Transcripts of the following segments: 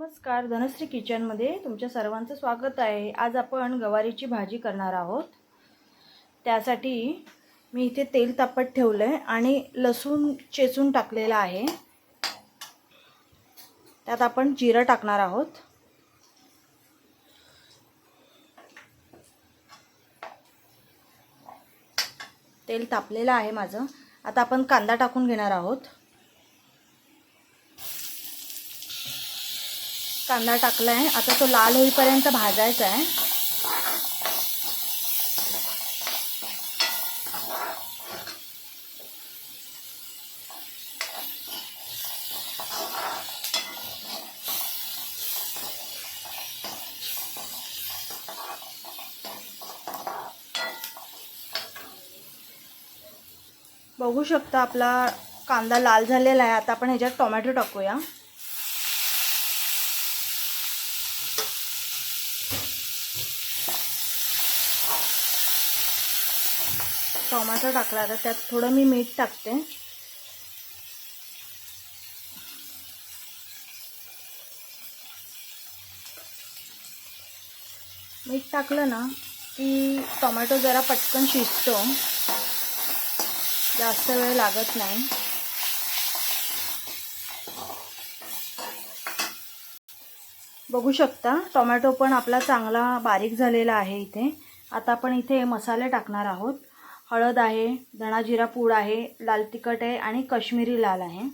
नमस्कार धनश्री किचनमध्ये तुमच्या सर्वांचं स्वागत आहे. आज आपण गवारीची भाजी करणार आहोत. त्यासाठी मी इथे तेल तापत ठेवलं आहे आणि लसूण चेचून टाकलेला आहे. त्यात आपण जिरं टाकणार आहोत. तेल तापलेलं आहे माझं. आता आपण कांदा टाकून घेणार आहोत. कांदा टाकला आहे. आता तो लाल होईपर्यंत भाजायचा आहे. बघू शकता आपला कांदा लाल झालेला आहे. आता आपण ह्याच्यात टोमॅटो टाकूया. टोमॅटो टाकला आता त्यात थोडं मी मीठ टाकते. मीठ टाकलं ना की टोमॅटो जरा पटकन शिजतो. जास्त वेळ लागत नाही. बघू शकता टोमॅटो पण आपला चांगला बारीक झालेला आहे इथे. आता आपण इथे मसाले टाकणार आहोत. हळद आहे धणा जिरा पूड आहे लाल तिखट आहे आणि कश्मीरी लाल आहे.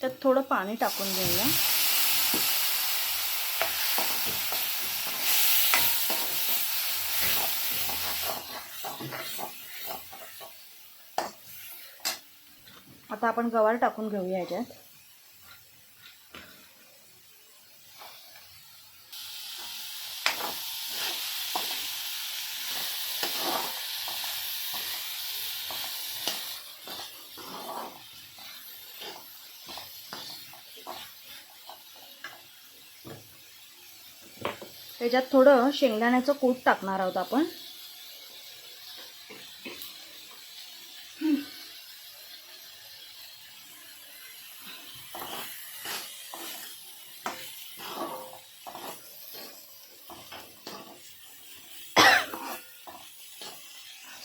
त्यात थोडं पाणी टाकून घेऊया. आता आपण गवार टाकून घेऊया ह्याच्यात त्याच्यात थोडं शेंगदाण्याचं कूट टाकणार आहोत आपण.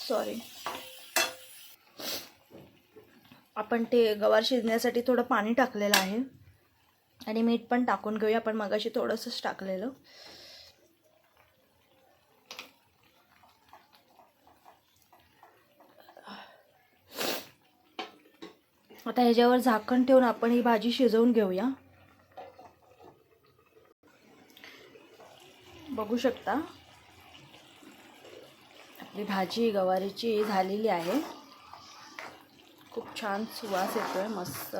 सॉरी आपण ते गवार शिजण्यासाठी थोडं पाणी टाकलेलं आहे. आणि मीठ पण टाकून घेऊया. आपण मगाशी थोडंसंच टाकलेलं. आता ह्याच्यावर झाकण ठेवून आपण ही भाजी शिजवून घेऊया. बघू शकता. आपली भाजी गवारीची झालेली आहे. खूप छान सुवास येतो आहे मस्त.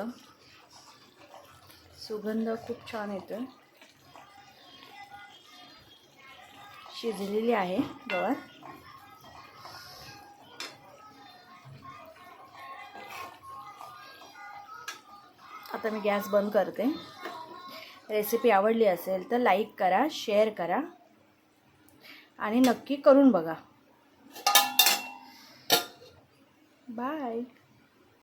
सुगंध खूप छान येतो आहे शिजलेली आहे गवार. आता मी गॅस बंद करते. रेसिपी आवडली असेल तर लाईक करा शेअर करा. आणि नक्की करून बघा. Bye.